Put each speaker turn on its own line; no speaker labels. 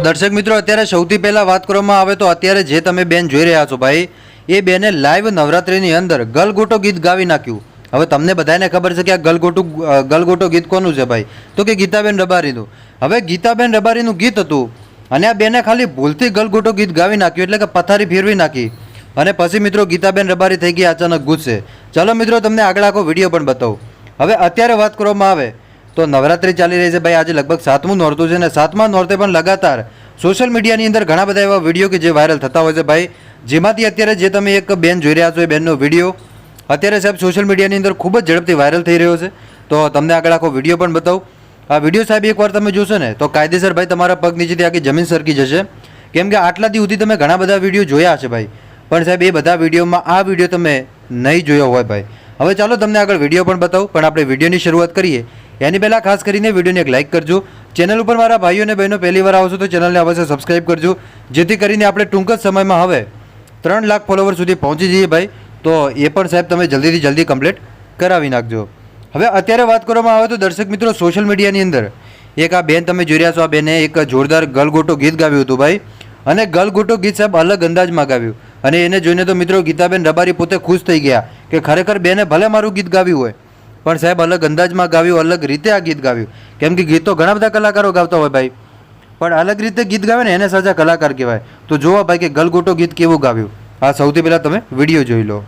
દર્શક મિત્રો અત્યારે સૌથી પહેલા વાત કરવામાં આવે તો અત્યારે જે તમે બેન જોઈ રહ્યા છો ભાઈ એ બેને લાઈવ નવરાત્રિની અંદર ગલગોટો ગીત ગાવી નાખ્યું. હવે તમને બધાને ખબર છે કે આ ગલગોટું ગલગોટો ગીત કોનું છે ભાઈ? તો કે ગીતાબેન રબારીનું. હવે ગીતાબેન રબારીનું ગીત હતું અને આ બેને ખાલી ભૂલથી ગલગોટો ગીત ગાવી નાખ્યું એટલે કે પથારી ફેરવી નાખી. અને પછી મિત્રો ગીતાબેન રબારી થઈ ગઈ અચાનક ગુસ્સે. ચલો મિત્રો તમને આગળ આખો વીડિયો પણ બતાવું. હવે અત્યારે વાત કરવામાં આવે તો નવરાત્રી ચાલી રહી છે ભાઈ. આજે લગભગ સાતમું નોરતું છે અને સાતમા નોરતે પણ લગાતાર સોશિયલ મીડિયાની અંદર ઘણા બધા એવા વીડિયો કે જે વાયરલ થતા હોય છે ભાઈ. જેમાંથી અત્યારે જે તમે એક બેન જોઈ રહ્યા છો એ બેનનો વીડિયો અત્યારે સાહેબ સોશિયલ મીડિયાની અંદર ખૂબ જ ઝડપથી વાયરલ થઈ રહ્યો છે. તો તમને આગળ આખો વીડિયો પણ બતાવું. આ વીડિયો સાહેબ એકવાર તમે જોશો ને, તો કાયદેસર ભાઈ તમારા પગ નીચેથી આખી જમીન સરકી જશે. કેમ કે આટલા સુધી તમે ઘણા બધા વીડિયો જોયા છે ભાઈ. પણ સાહેબ એ બધા વિડીયોમાં આ વીડિયો તમે નહીં જોયો હોય ભાઈ. હવે ચાલો તમને આગળ વીડિયો પણ બતાવું. પણ આપણે વિડીયોની શરૂઆત કરીએ. એની પહેલાં ખાસ કરીને વિડીયોને એક લાઇક કરજો. ચેનલ ઉપર મારા ભાઈઓ અને બહેનો પહેલી વાર આવશો તો ચેનલને અવશ્ય સબસ્ક્રાઇબ કરજો. જેથી કરીને આપણે ટૂંક જ સમયમાં હવે ત્રણ લાખ ફોલોવર સુધી પહોંચી જઈએ ભાઈ. તો એ પણ સાહેબ તમે જલ્દીથી જલ્દી કમ્પ્લીટ કરાવી નાખજો. હવે અત્યારે વાત કરવામાં આવે તો દર્શક મિત્રો સોશિયલ મીડિયાની અંદર એક આ બેન તમે જોઈ રહ્યા છો, આ બેને એક જોરદાર ગલગોટો ગીત ગાવ્યું હતું ભાઈ. અને ગલગોટો ગીત સાહેબ અલગ અંદાજમાં ગાવ્યું. અને એને જોઈને તો મિત્રો ગીતાબેન રબારી પોતે ખુશ થઈ ગયા કે ખરેખર બેને ભલે મારું ગીત ગાવ્યું હોય પણ સાહેબ, અલગ અંદાજમાં ગાવ્યું, અલગ રીતે આ ગીત ગાવ્યું. કેમ કે ગીત તો ઘણા બધા કલાકારો ગાતા હોય ભાઈ. પણ અલગ રીતે ગીત ગાવે ને એને સાચા કલાકાર કહેવાય. તો જોવા ભાઈ કે ગલગોટો ગીત કેવું ગાવ્યું? આ સૌથી પહેલાં તમે વીડિયો જોઈ લો.